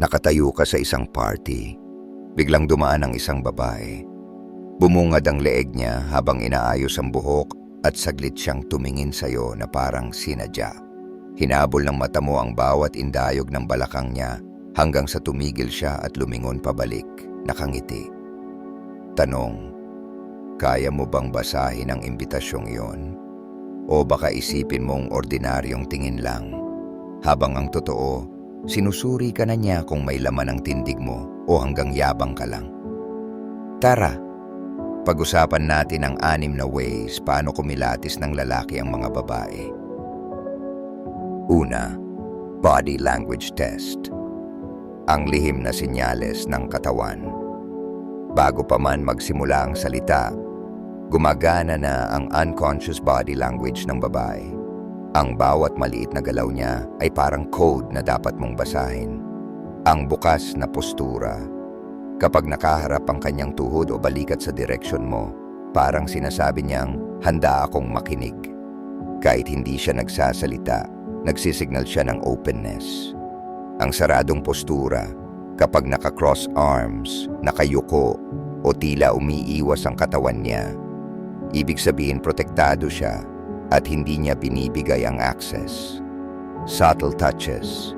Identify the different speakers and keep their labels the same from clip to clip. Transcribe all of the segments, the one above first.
Speaker 1: Nakatayo ka sa isang party. Biglang dumaan ang isang babae. Bumungad ang leeg niya habang inaayos ang buhok at saglit siyang tumingin sa'yo na parang sinadya. Hinabol ng mata mo ang bawat indayog ng balakang niya hanggang sa tumigil siya at lumingon pabalik, nakangiti. Tanong, kaya mo bang basahin ang imbitasyong iyon? O baka isipin mong ordinaryong tingin lang? Habang ang totoo, sinusuri ka na niya kung may laman ang tindig mo o hanggang yabang ka lang. Tara, pag-usapan natin ang anim na ways paano kumilatis ng lalaki ang mga babae. Una, body language test. Ang lihim na sinyales ng katawan. Bago pa man magsimula ang salita, gumagana na ang unconscious body language ng babae. Ang bawat maliit na galaw niya ay parang code na dapat mong basahin. Ang bukas na postura. Kapag nakaharap ang kanyang tuhod o balikat sa direksyon mo, parang sinasabi niyang, handa akong makinig. Kahit hindi siya nagsasalita, nagsisignal siya ng openness. Ang saradong postura, kapag naka-cross arms, nakayuko, o tila umiiwas ang katawan niya, ibig sabihin protektado siya at hindi niya binibigay ang access. Subtle touches.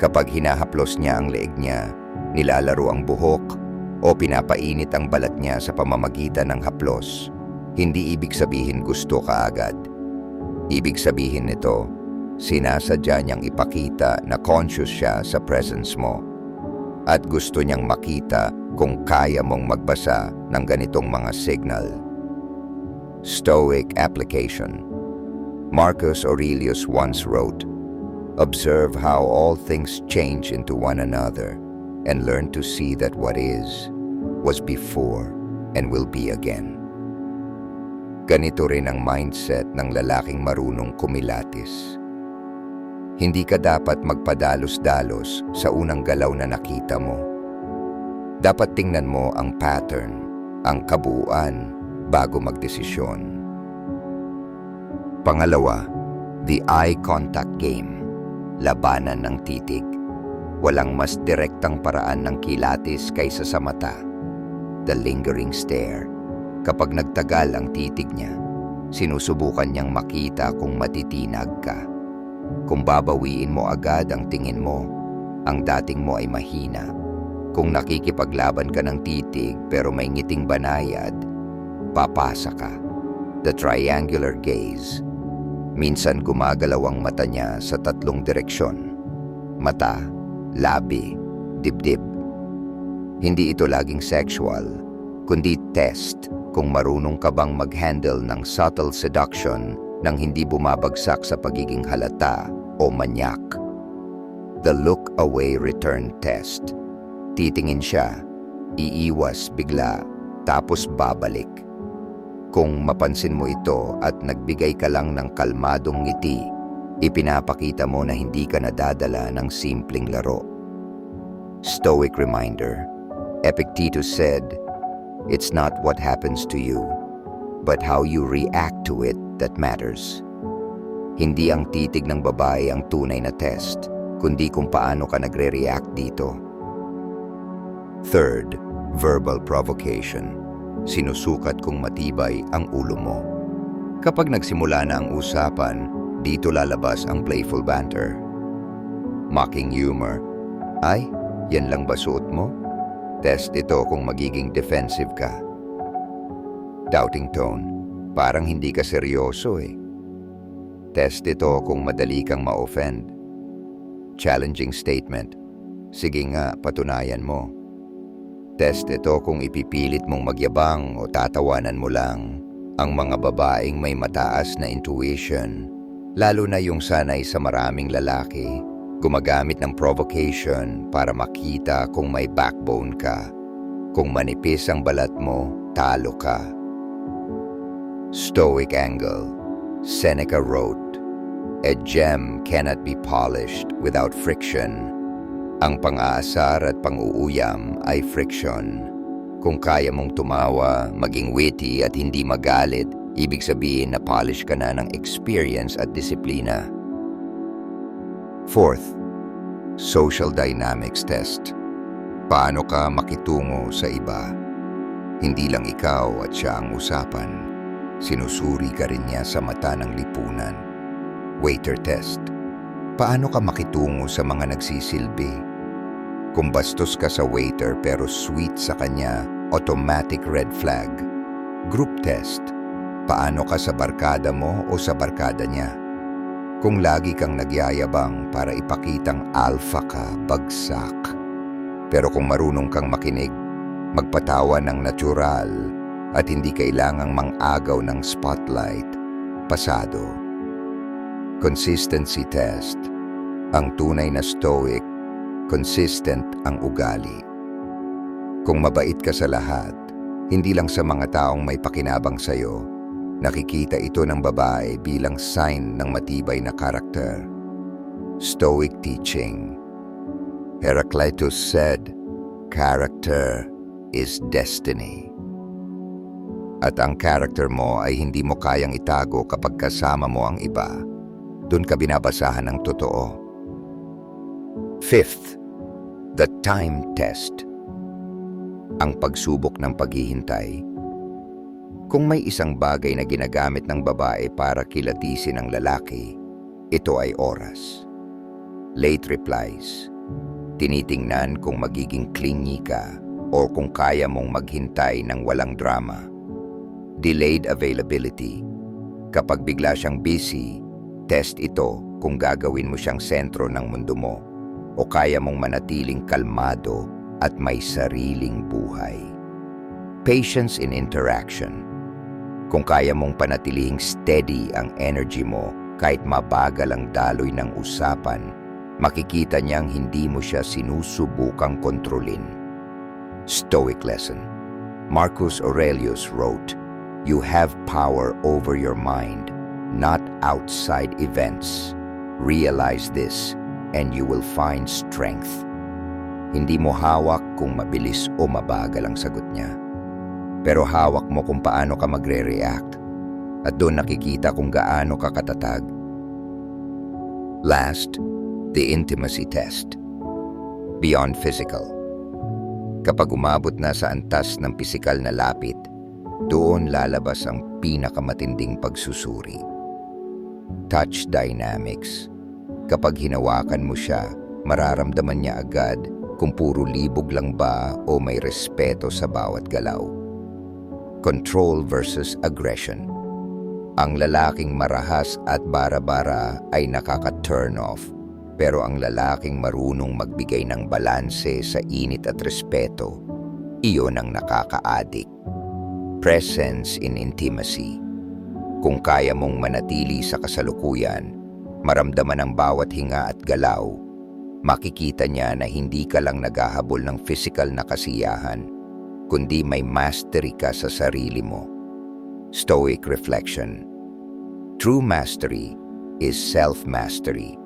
Speaker 1: Kapag hinahaplos niya ang leeg niya, nilalaro ang buhok o pinapainit ang balat niya sa pamamagitan ng haplos, hindi ibig sabihin gusto ka agad. Ibig sabihin nito, sinasadya niyang ipakita na conscious siya sa presence mo at gusto niyang makita kung kaya mong magbasa ng ganitong mga signal. Stoic Application Marcus Aurelius once wrote, Observe how all things change into one another and learn to see that what is, was before, and will be again. Ganito rin ang mindset ng lalaking marunong kumilatis. Hindi ka dapat magpadalos-dalos sa unang galaw na nakita mo. Dapat tingnan mo ang pattern, ang kabuuan, bago magdesisyon. Pangalawa, the eye contact game. Labanan ng titig. Walang mas direktang paraan ng kilatis kaysa sa mata. The lingering stare. Kapag nagtagal ang titig niya, sinusubukan niyang makita kung matitinag ka. Kung babawiin mo agad ang tingin mo, ang dating mo ay mahina. Kung nakikipaglaban ka ng titig pero may ngiting banayad, papasa ka. The triangular gaze. Minsan gumagalaw ang mata niya sa tatlong direksyon. Mata, labi, dibdib. Hindi ito laging sexual, kundi test kung marunong ka bang mag-handle ng subtle seduction nang hindi bumabagsak sa pagiging halata o manyak. The look away return test. Titingin siya, iiwas bigla, tapos babalik. Kung mapansin mo ito at nagbigay ka lang ng kalmadong ngiti, ipinapakita mo na hindi ka nadadala ng simpleng laro. Stoic reminder. Epictetus said, It's not what happens to you, but how you react to it that matters. Hindi ang titig ng babae ang tunay na test, kundi kung paano ka nagre-react dito. Third, verbal provocation. Sinusukat kung matibay ang ulo mo. Kapag nagsimula na ang usapan, dito lalabas ang playful banter. Mocking humor. Ay, yan lang ba suot mo? Test ito kung magiging defensive ka. Doubting tone. Parang hindi ka seryoso eh. Test ito kung madali kang ma-offend. Challenging statement. Sige nga, patunayan mo. Test ito kung ipipilit mong magyabang o tatawanan mo lang ang mga babaeng may mataas na intuition, lalo na yung sanay sa maraming lalaki, gumagamit ng provocation para makita kung may backbone ka. Kung manipis ang balat mo, talo ka. Stoic angle. Seneca wrote, A gem cannot be polished without friction. Ang pang-aasar at pang-uuyam ay friction. Kung kaya mong tumawa, maging witty at hindi magalit, ibig sabihin na polish ka na ng experience at disiplina. Fourth, Social Dynamics Test. Paano ka makitungo sa iba? Hindi lang ikaw at siya ang usapan. Sinusuri ka rin niya sa mata ng lipunan. Waiter Test. Paano ka makitungo sa mga nagsisilbi? Kung bastos ka sa waiter pero sweet sa kanya, automatic red flag. Group test. Paano ka sa barkada mo o sa barkada niya? Kung lagi kang nagyayabang para ipakitang alpha ka, bagsak. Pero kung marunong kang makinig, magpatawa ng natural at hindi kailangang mang-agaw ng spotlight, pasado. Consistency test. Ang tunay na stoic, consistent ang ugali. Kung mabait ka sa lahat, hindi lang sa mga taong may pakinabang sa'yo, nakikita ito ng babae bilang sign ng matibay na karakter. Stoic teaching. Heraclitus said, character is destiny. At ang character mo ay hindi mo kayang itago kapag kasama mo ang iba. Doon ka binabasahan ng totoo. Fifth, the time test. Ang pagsubok ng paghihintay. Kung may isang bagay na ginagamit ng babae para kilatisin ang lalaki, ito ay oras. Late replies. Tinitingnan kung magiging clingy ka o kung kaya mong maghintay ng walang drama. Delayed availability. Kapag bigla siyang busy, test ito kung gagawin mo siyang sentro ng mundo mo o kaya mong manatiling kalmado at may sariling buhay. Patience in interaction. Kung kaya mong panatilihing steady ang energy mo kahit mabagal ang daloy ng usapan, makikita niyang hindi mo siya sinusubukang kontrolin. Stoic lesson. Marcus Aurelius wrote, You have power over your mind, not outside events. Realize this, and you will find strength. Hindi mo hawak kung mabilis o mabagal ang sagot niya. Pero hawak mo kung paano ka magre-react. At doon nakikita kung gaano ka katatag. Last, the intimacy test. Beyond physical. Kapag umabot na sa antas ng pisikal na lapit, doon lalabas ang pinakamatinding pagsusuri. Touch dynamics. Kapag hinawakan mo siya, mararamdaman niya agad kung puro libog lang ba o may respeto sa bawat galaw. Control versus aggression. Ang lalaking marahas at bara-bara ay nakaka-turn off, pero ang lalaking marunong magbigay ng balanse sa init at respeto, iyon ang nakaka-addict. Presence in intimacy. Kung kaya mong manatili sa kasalukuyan, maramdaman ang bawat hinga at galaw, makikita niya na hindi ka lang naghahabol ng physical na kasiyahan, kundi may mastery ka sa sarili mo. Stoic reflection. True mastery is self-mastery.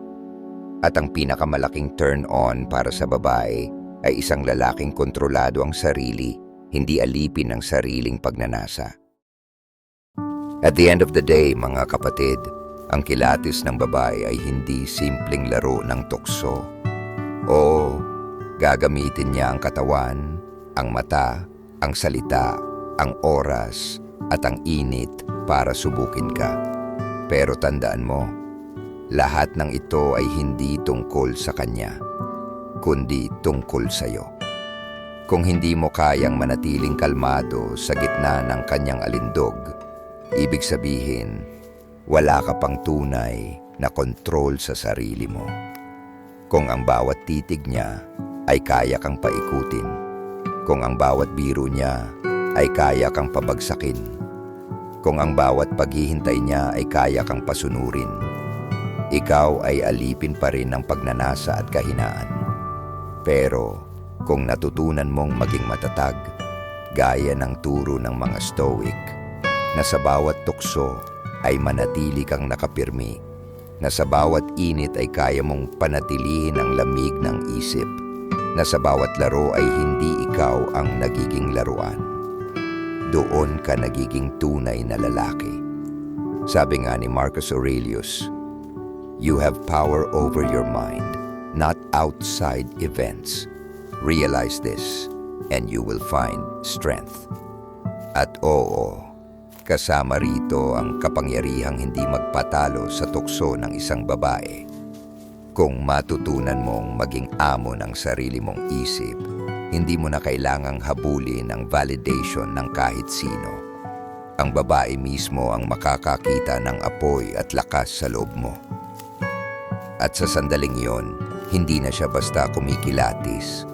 Speaker 1: At ang pinakamalaking turn-on para sa babae ay isang lalaking kontrolado ang sarili, hindi alipin ng sariling pagnanasa. At the end of the day, mga kapatid, ang kilatis ng babae ay hindi simpleng laro ng tukso. Oo, gagamitin niya ang katawan, ang mata, ang salita, ang oras, at ang init para subukin ka. Pero tandaan mo, lahat ng ito ay hindi tungkol sa kanya, kundi tungkol sa iyo. Kung hindi mo kayang manatiling kalmado sa gitna ng kanyang alindog, ibig sabihin, wala ka pang tunay na kontrol sa sarili mo. Kung ang bawat titig niya ay kaya kang paikutin, kung ang bawat biro niya ay kaya kang pabagsakin, kung ang bawat paghihintay niya ay kaya kang pasunurin, ikaw ay alipin pa rin ng pagnanasa at kahinaan. Pero kung natutunan mong maging matatag, gaya ng turo ng mga stoic, na sa bawat tukso ay manatili kang nakapirmi, na sa bawat init ay kaya mong panatilihin ang lamig ng isip, na sa bawat laro ay hindi ikaw ang nagiging laruan. Doon ka nagiging tunay na lalaki. Sabi nga ni Marcus Aurelius, You have power over your mind, not outside events. Realize this, and you will find strength. At oo, kasama rito ang kapangyarihang hindi magpatalo sa tukso ng isang babae. Kung matutunan mong maging amo ng sarili mong isip, hindi mo na kailangang habulin ang validation ng kahit sino. Ang babae mismo ang makakakita ng apoy at lakas sa loob mo. At sa sandaling yon, hindi na siya basta kumikilatis.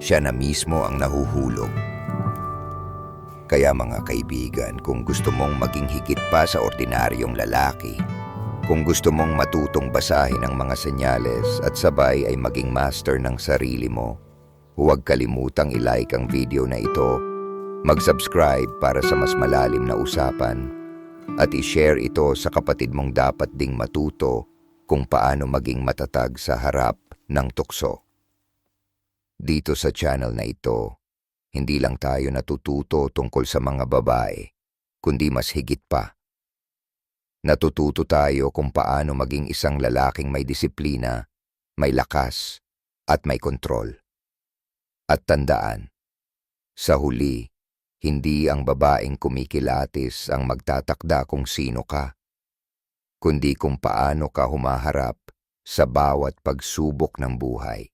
Speaker 1: Siya na mismo ang nahuhulog. Kaya mga kaibigan, kung gusto mong maging higit pa sa ordinaryong lalaki, kung gusto mong matutong basahin ang mga senyales at sabay ay maging master ng sarili mo, huwag kalimutang ilike ang video na ito, mag-subscribe para sa mas malalim na usapan, at i-share ito sa kapatid mong dapat ding matuto kung paano maging matatag sa harap ng tukso. Dito sa channel na ito, hindi lang tayo natututo tungkol sa mga babae, kundi mas higit pa. Natututo tayo kung paano maging isang lalaking may disiplina, may lakas, at may kontrol. At tandaan, sa huli, hindi ang babaeng kumikilatis ang magtatakda kung sino ka, kundi kung paano ka humaharap sa bawat pagsubok ng buhay.